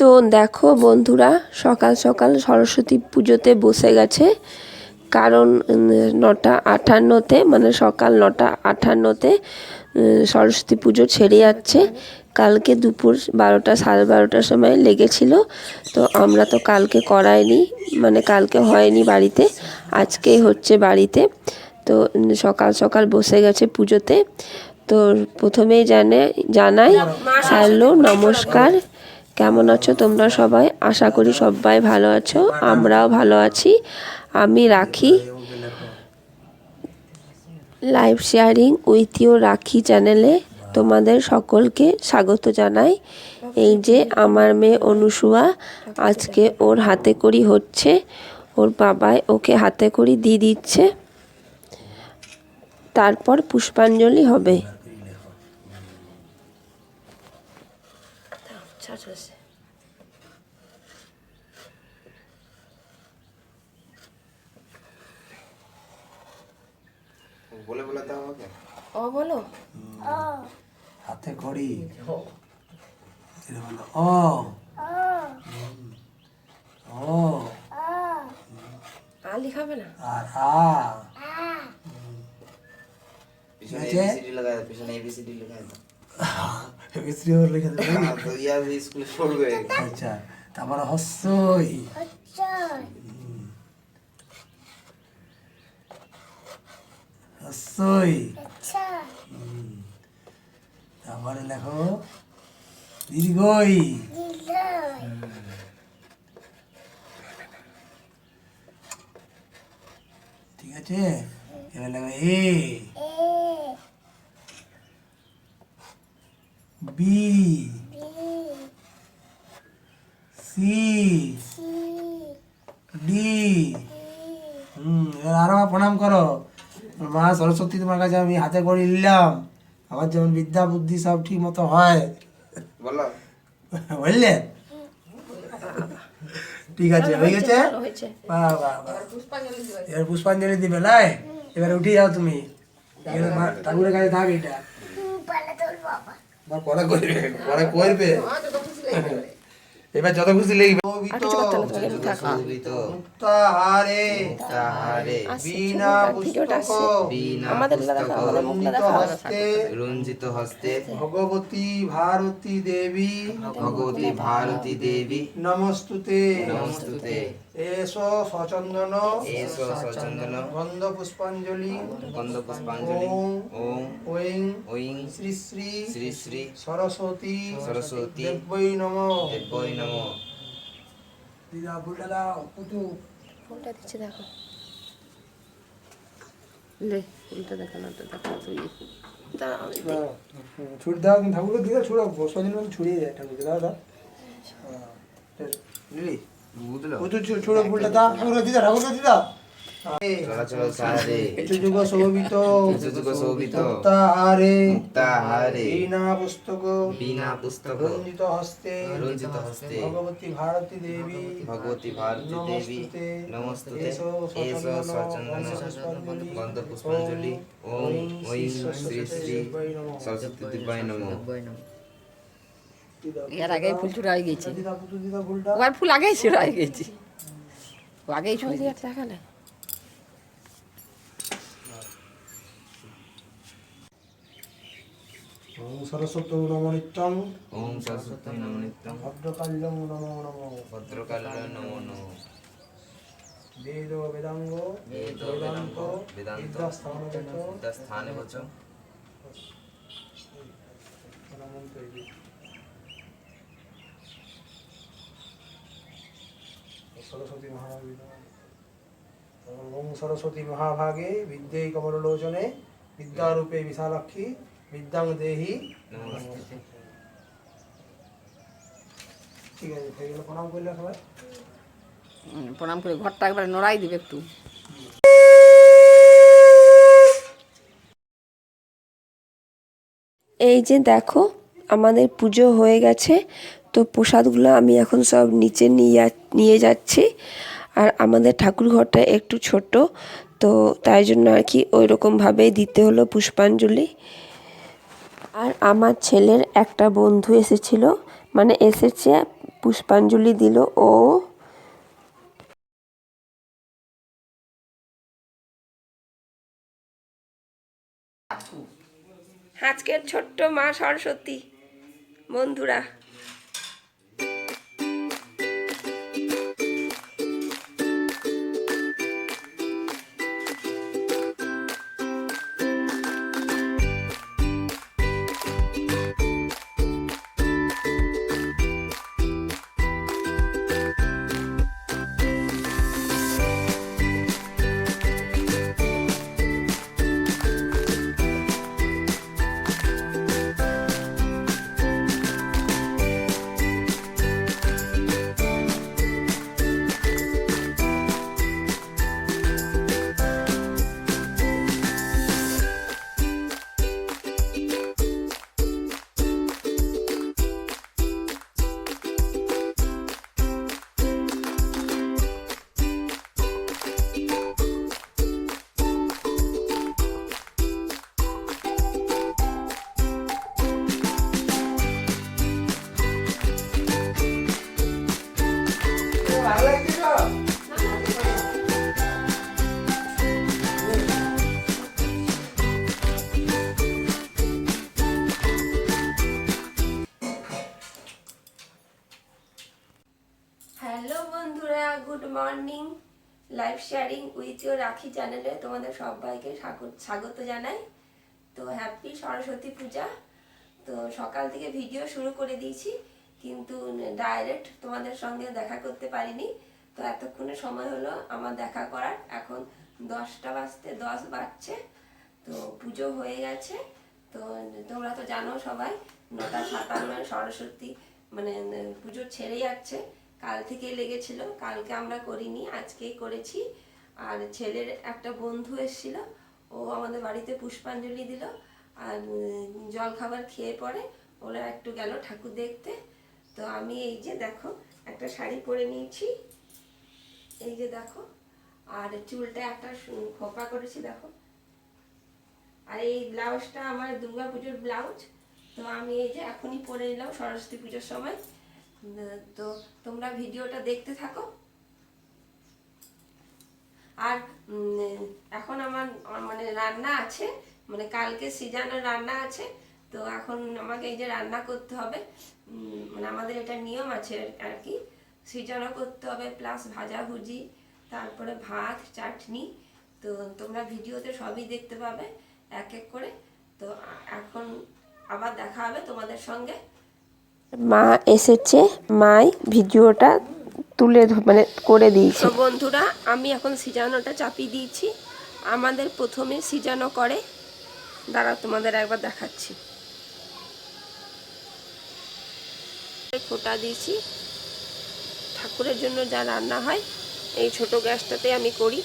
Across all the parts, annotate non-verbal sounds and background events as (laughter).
তো দেখো বন্ধুরা, সকাল সকাল সরস্বতী পুজোতে বসে গেছে। কারণ নটা আটান্নতে মানে সকাল নটা আটান্নতে সরস্বতী পুজো ছেড়ে যাচ্ছে। কালকে দুপুর বারোটা, সাড়ে বারোটার সময় লেগেছিল। তো আমরা তো কালকে করাইনি মানে কালকে হয়নি বাড়িতে আজকেই হচ্ছে বাড়িতে। তো সকাল সকাল বসে গেছে পুজোতে। তো প্রথমেই জানে, জানাই, হ্যালো, নমস্কার। কেমন আছো তোমরা সবাই? আশা করি সবাই ভালো আছো, আমরাও ভালো আছি। আমি রাখি লাইভ শেয়ারিং উইথ ইউ রাখি চ্যানেলে তোমাদের সকলকে স্বাগত জানাই। এই যে আমার মেয়ে অনুসুয়া, আজকে ওর হাতে করি হচ্ছে। ওর বাবাই ওকে হাতে করি দিয়ে দিচ্ছে। তারপর পুষ্পাঞ্জলি হবে। বলে বলে দাও আমাকে। ও বলো। হাতে ঘড়ি। বলো ও। ও। আলি খাবে না? আর আ। পিছনে? এবিসিডি লাগাই দাও পিছনে এবিসিডি দাও। (laughs) মিস্ত্রি লিখে হ্যাঁ, তো ইয়া স্কুলে পড়বে। আচ্ছা তারপরে হস্যই। হস্যই। তারপরে লেখো দীর্ঘই। ঠিক আছে? এবার লেখো এ। বি সি ডি হুম এবার আরও প্রণাম করো। মা সরস্বতী তোমার কাছে আমি হাতে করে নিলাম। আমার যেমন বিদ্যা বুদ্ধি সব ঠিক মতো হয়। বলো। বুঝলে ঠিক আছে হয়ে গেছে? বাহ বাহ বাহ। এবার পুষ্পাঞ্জলি দিবে লাই? এবার উঠে যাও তুমি। ঠাকুরের কাছে থাক এটা। আমার পরে করবে পরে করবে এবার যত খুশি লিখবে। শোভিত তাহারে বিনা পুস্তক আমাদের দাদা পুস্তক আমাদের মুখটা রঞ্জিত দেখা হস্তে রঞ্জিত হস্তে ভগবতী ভারতী দেবী। ভগবতী ভারতী দেবী। নমস্তুতে। নমস্তুতে। এসো সচন্দন। এসো সচন্দন। গন্ধ পুষ্পাঞ্জলি গন্ধ পুষ্পাঞ্জলি ওম ওং। ঐং। শ্রী শ্রী। শ্রী শ্রী। সরস্বতী। সরস্বতী। দেব্যই নম। দেব্যই নম। দিদা ফুলটা দাও পুতু। ফোনটা দিচ্ছে দেখো। লে ফোনটা দেখা না তো দেখা তুই ছুট দাও ঠাকুরকে দিয়ে দাও ছুড়ো মানে ছুড়িয়ে দেয় ঠাকুরকে। দাও দাও। হ্যাঁ। ছুড়ো ফুলটা শোভিত মুক্তাহারে মুক্তাহারে বিনা পুস্তক বিনা পুস্তক রঞ্জিত হস্তে রঞ্জিত হস্তে ভগবতী ভারতী দেবী ভগবতী ভারতী দেবী নমস্তুতে এসো সচন্দন গন্ধ পুষ্পাঞ্জলি ওম ঐং শ্রী শ্রী সরস্বতী দিব্যায় নম এর আগেই ফুল ছুড়ে হয়ে গেছে দিদা ফুলটা ওর ফুল আগেই ছুড়ে হয়ে গেছে ও আগেই ছুড়ে দিয়ে একটা ওম সরস্বতী নম নিত্যং ওম সরস্বতী নম নিত্যং ভদ্রকাল্যং নমো নমো ভদ্রকাল নমো নমঃ বেদ বেদাঙ্গ বেদ বেদান্ত বেদান্ত বিদ্যাস্থান স্থানে বচ সরস্বতী মহাভাগে। ওম সরস্বতী মহাভাগে বিদ্যে কমললোচনে বিদ্যারূপে বিশালাক্ষী বিদ্যাং দেহি ঠিক আছে হয়ে গেল প্রণাম করলে সবাই। প্রণাম করে ঘরটা একবার নড়াই দিবে একটু। এই যে দেখো আমাদের পুজো হয়ে গেছে। তো প্রসাদগুলো আমি এখন সব নিচে নিয়ে নিয়ে যাচ্ছি। আর আমাদের ঠাকুর ঘরটা একটু ছোট, তো তাই জন্য আর কি ওই রকমভাবেই দিতে হলো পুষ্পাঞ্জলি। আর আমার ছেলের একটা বন্ধু এসেছিল মানে এসেছে, পুষ্পাঞ্জলি দিল ও। আজকের ছোট্ট মা সরস্বতী, বন্ধুরা। বন্ধুরা good morning live sharing with your Rakhi চ্যানেলে তোমাদের সবাইকে স্বাগত জানাই। তো হ্যাপি সরস্বতী পূজা। তো সকাল থেকে ভিডিও শুরু করে দিয়েছি, কিন্তু ডাইরেক্ট তোমাদের সঙ্গে দেখা করতে পারিনি। তো এতক্ষণে সময় হলো আমার দেখা করার। এখন দশটা বাজতে দশ বাজছে। তো পুজো হয়ে গেছে। তো তোমরা তো জানো সবাই, নটা সাতান্ন সরস্বতী মানে পুজো ছেড়ে যাচ্ছে। কাল থেকেই লেগেছিল, কালকে আমরা করিনি, আজকেই করেছি। আর ছেলের একটা বন্ধু এসেছিল, ও আমাদের বাড়িতে পুষ্পাঞ্জলি দিল, আর জল খাবার খেয়ে পরে ওরা একটু গেল ঠাকুর দেখতে। তো আমি এই যে দেখো, একটা শাড়ি পরে নিয়েছি, এই যে দেখো, আর চুলটা একটা খোপা করেছি দেখো। আর এই ব্লাউজটা আমার দুর্গা পুজোর ব্লাউজ, তো আমি এই যে এখনই পরে নিলাম সরস্বতী পুজোর সময়। তো তোমরা ভিডিওটা দেখতে থাকো। আর এখন আমার মানে রান্না আছে মানে কালকে সিজানোর রান্না আছে, তো এখন আমাকে এই যে রান্না করতে হবে মানে আমাদের এটা নিয়ম আছে আর কি। সিজানো করতে হবে প্লাস ভাজাভুজি তারপরে ভাত, চাটনি, তো তোমরা ভিডিওতে সবই দেখতে পাবে, এক এক করে। তো এখন আবার দেখা হবে তোমাদের সঙ্গে। মা এসেছে, মাই ভিডিওটা তুলে মানে করে দিয়েছে। বন্ধুরা, আমি এখন সিজানোটা চাপিয়ে দিয়েছি। আমাদের প্রথমে সিজানো করে। দাঁড়া তোমাদের একবার দেখাচ্ছি। ফোটা দিয়েছি। ঠাকুরের জন্য যা রান্না হয়, এই ছোট গ্যাসটাতে আমি করি।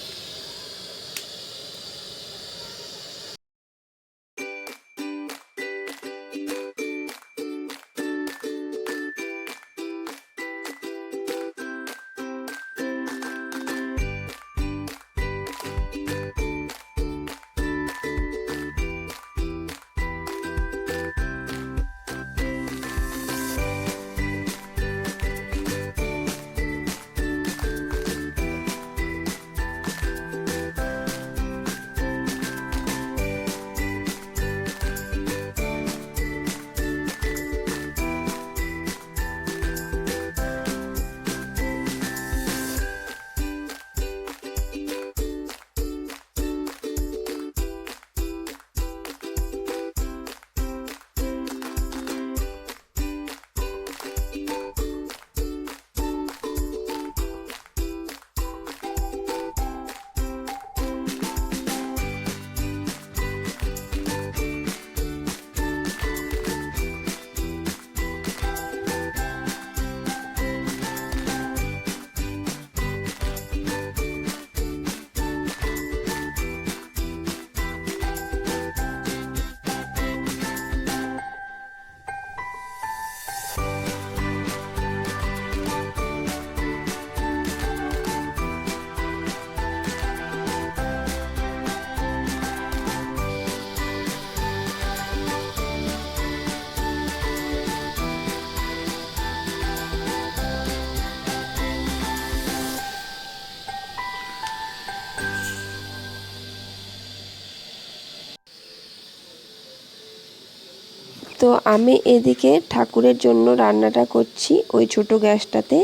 তো আমি এদিকে ঠাকুরের জন্য রান্নাটা করছি। ওই ছোট গ্যাসটাতে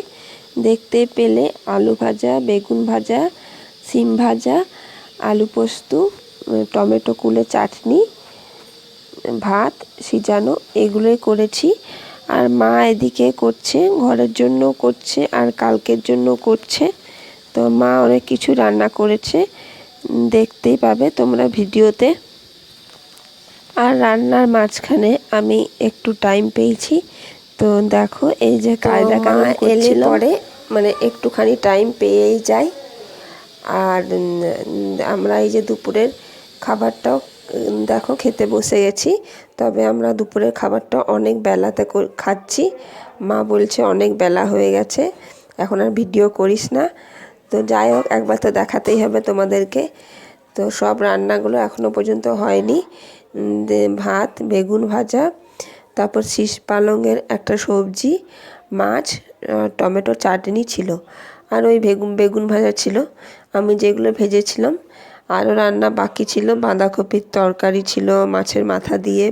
দেখতে পেলে আলু ভাজা, বেগুন ভাজা, সিম ভাজা, আলু পোস্ত, টমেটো কুলে চাটনি, ভাত, সিজানো এগুলোই করেছি। আর মা এদিকে করছে, ঘরের জন্য করছে আর কালকের জন্য করছে। তো মা অনেক কিছু রান্না করেছে। দেখতেই পাবে তোমরা ভিডিওতে। আর রান্নার মাঝখানে আমি একটু টাইম পেয়েছি। তো দেখো এই যে কায়দা কামা এলে পরে মানে একটুখানি টাইম পেয়েই যাই আর আমরা এই যে দুপুরের খাবারটাও দেখো খেতে বসে গেছি। তবে আমরা দুপুরের খাবারটা অনেক বেলাতে খাচ্ছি। মা বলছে অনেক বেলা হয়ে গেছে এখন আর ভিডিও করিস না। তো যাই হোক একবার তো দেখাতেই হবে তোমাদেরকে। তো সব রান্নাগুলো এখনও পর্যন্ত হয়নি। ভাত, বেগুন ভাজা, তারপর শীষ পালংয়ের একটা সবজি, মাছ টমেটো চাটনি ছিল। আর ওই বেগুন বেগুন ভাজা ছিল। আমি যেগুলো ভেজেছিলাম, আরও রান্না বাকি ছিল। বাঁধাকপির তরকারি ছিল মাছের মাথা দিয়ে,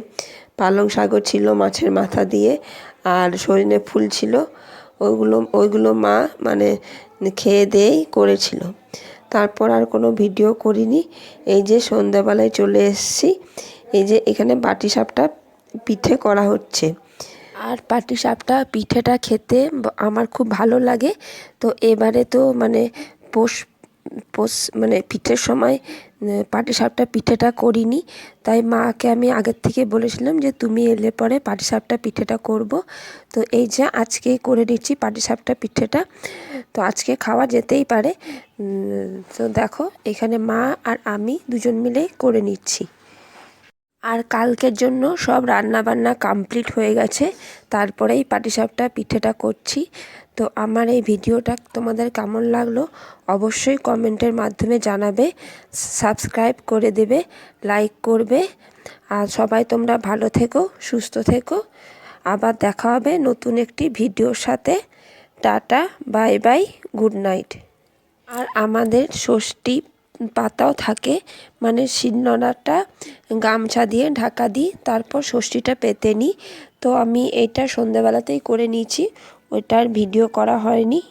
পালং শাকও ছিল মাছের মাথা দিয়ে, আর সজনে ফুল ছিল। ওইগুলো ওইগুলো মা মানে খেয়ে দিয়েই করেছিল। তারপর আর কোনো ভিডিও করিনি। এই যে সন্ধ্যাবেলায় চলে এসেছি এই যে এখানে বাটি সাপটা পিঠে করা হচ্ছে। আর পাটি সাপটা পিঠেটা খেতে আমার খুব ভালো লাগে। তো এবারে তো মানে পোষ পোষ মানে পিঠের সময় পাটি সাপটা পিঠেটা করিনি। তাই মাকে আমি আগের থেকে বলেছিলাম যে তুমি এলে পরে পাটি সাপটা পিঠেটা করব। তো এই যে আজকেই করে নিচ্ছি পাটি সাপটা পিঠেটা। তো আজকে খাওয়া যেতেই পারে। তো দেখো এখানে মা আর আমি দুজন মিলে করে নিচ্ছি। আর কালকের জন্য সব রান্না বান্না কমপ্লিট হয়ে গেছে। তারপরেই পাটিসাপটা পিঠেটা করছি। তো আমার এই ভিডিওটা তোমাদের কেমন লাগল অবশ্যই কমেন্টের মাধ্যমে জানাবে, সাবস্ক্রাইব করে দেবে, লাইক করবে। আর সবাই তোমরা ভালো থেকো, সুস্থ থেকো। আবার দেখা হবে নতুন একটি ভিডিওর সাথে। Tata, bye bye, good night. আর আমাদের ষষ্ঠী পাতাও থাকে। মানে শিলনোড়াটা গামছা দিয়ে ঢাকা দিই, তারপর ষষ্ঠীটা পেতে নিই। তো আমি এটা সন্ধেবেলাতেই করে নিয়েছি। ওইটার ভিডিও করা হয়নি।